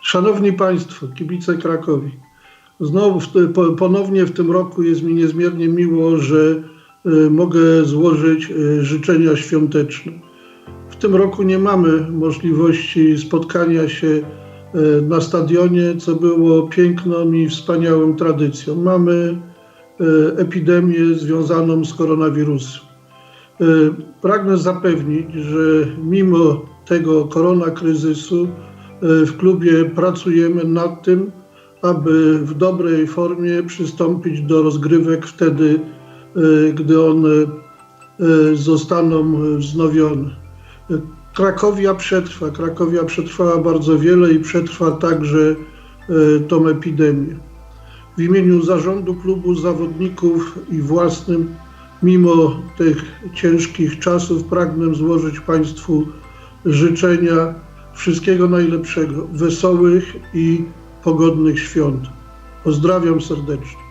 Szanowni Państwo, kibice Krakowi, znowu ponownie w tym roku jest mi niezmiernie miło, że y, mogę złożyć y, życzenia świąteczne. W tym roku nie mamy możliwości spotkania się y, na stadionie, co było piękną i wspaniałą tradycją. Mamy epidemię związaną z koronawirusem. Pragnę zapewnić, że mimo tego koronakryzysu w klubie pracujemy nad tym, aby w dobrej formie przystąpić do rozgrywek wtedy, y, gdy one y, zostaną wznowione. Y, Krakowia przetrwa. Krakowia przetrwała bardzo wiele i przetrwa także y, tą epidemię. W imieniu zarządu klubu, zawodników i własnym, mimo tych ciężkich czasów, pragnę złożyć Państwu życzenia wszystkiego najlepszego, wesołych i pogodnych świąt. Pozdrawiam serdecznie.